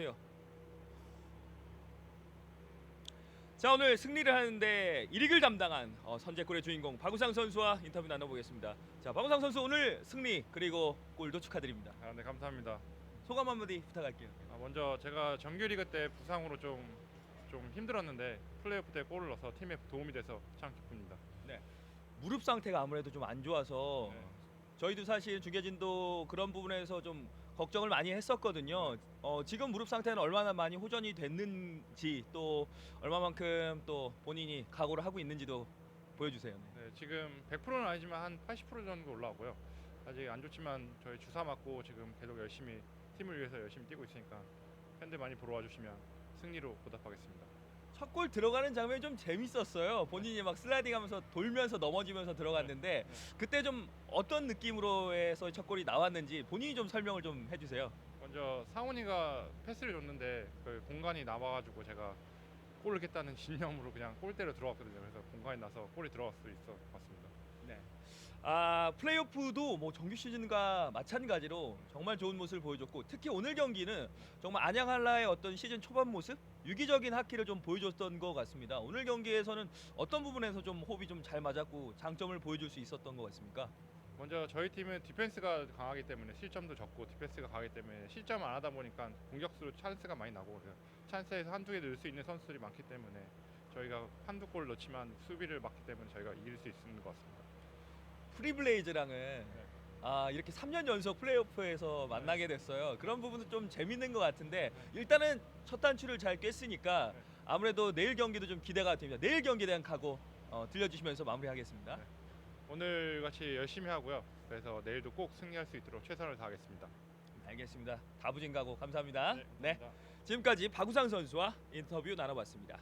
주세요. 자 오늘 승리를 하는데 1위를 담당한 어, 선제골의 주인공 박우상 선수와 인터뷰 나눠보겠습니다. 자 박우상 선수 오늘 승리 그리고 골도 축하드립니다. 아, 네 감사합니다. 소감 한마디 부탁할게요. 아, 먼저 제가 정규리그 때 부상으로 좀, 좀 힘들었는데 플레이오프 때 골을 넣어서 팀에 도움이 돼서 참 기쁩니다. 무릎 상태가 아무래도 좀 안 좋아서 네. 저희도 사실 중계진도 그런 부분에서 좀 걱정을 많이 했었거든요. 어, 지금 무릎 상태는 얼마나 많이 호전이 됐는지 또 얼마만큼 또 본인이 각오를 하고 있는지도 보여주세요. 네. 네, 지금 100%는 아니지만 한 80% 정도 올라오고요. 아직 안 좋지만 저희 주사 맞고 지금 계속 열심히 팀을 위해서 열심히 뛰고 있으니까 팬들 많이 보러 와주시면 승리로 보답하겠습니다. 첫골 들어가는 장면이 좀 재밌었어요. 본인이 막 슬라이딩하면서 돌면서 넘어지면서 들어갔는데 네. 그때 좀 어떤 느낌으로 해서 첫 골이 나왔는지 본인이 좀 설명을 좀 해주세요. 먼저 상훈이가 패스를 줬는데 그 공간이 남아가지고 제가 골을 겠다는 신념으로 그냥 골대로 들어갔거든요. 그래서 공간이 나서 골이 들어갈 수 있어 같습니다. 네. 아 플레이오프도 뭐 정규 시즌과 마찬가지로 정말 좋은 모습을 보여줬고 특히 오늘 경기는 정말 안양 한라의 어떤 시즌 초반 모습 유기적인 하키를 좀 보여줬던 것 같습니다. 오늘 경기에서는 어떤 부분에서 좀 호흡이 좀 잘 맞았고 장점을 보여줄 수 있었던 것 같습니까? 먼저 저희 팀은 디펜스가 강하기 때문에 실점도 적고 디펜스가 강하기 때문에 실점 안 하다 보니까 공격수로 찬스가 많이 나고 그래서 찬스에서 한두 개 넣을 수 있는 선수들이 많기 때문에 저희가 한두 골 넣지만 수비를 막기 때문에 저희가 이길 수 있는 것 같습니다. 프리블레이즈랑은 아 이렇게 3년 연속 플레이오프에서 만나게 됐어요. 그런 부분도 좀 재밌는 것 같은데 일단은 첫 단추를 잘 꿰으니까 네. 아무래도 내일 경기도 좀 기대가 됩니다. 내일 경기에 대한 각오 어, 들려주시면서 마무리하겠습니다. 네. 오늘 같이 열심히 하고요. 그래서 내일도 꼭 승리할 수 있도록 최선을 다하겠습니다. 알겠습니다. 다부진 각오 감사합니다. 네, 감사합니다. 지금까지 박우상 선수와 인터뷰 나눠봤습니다.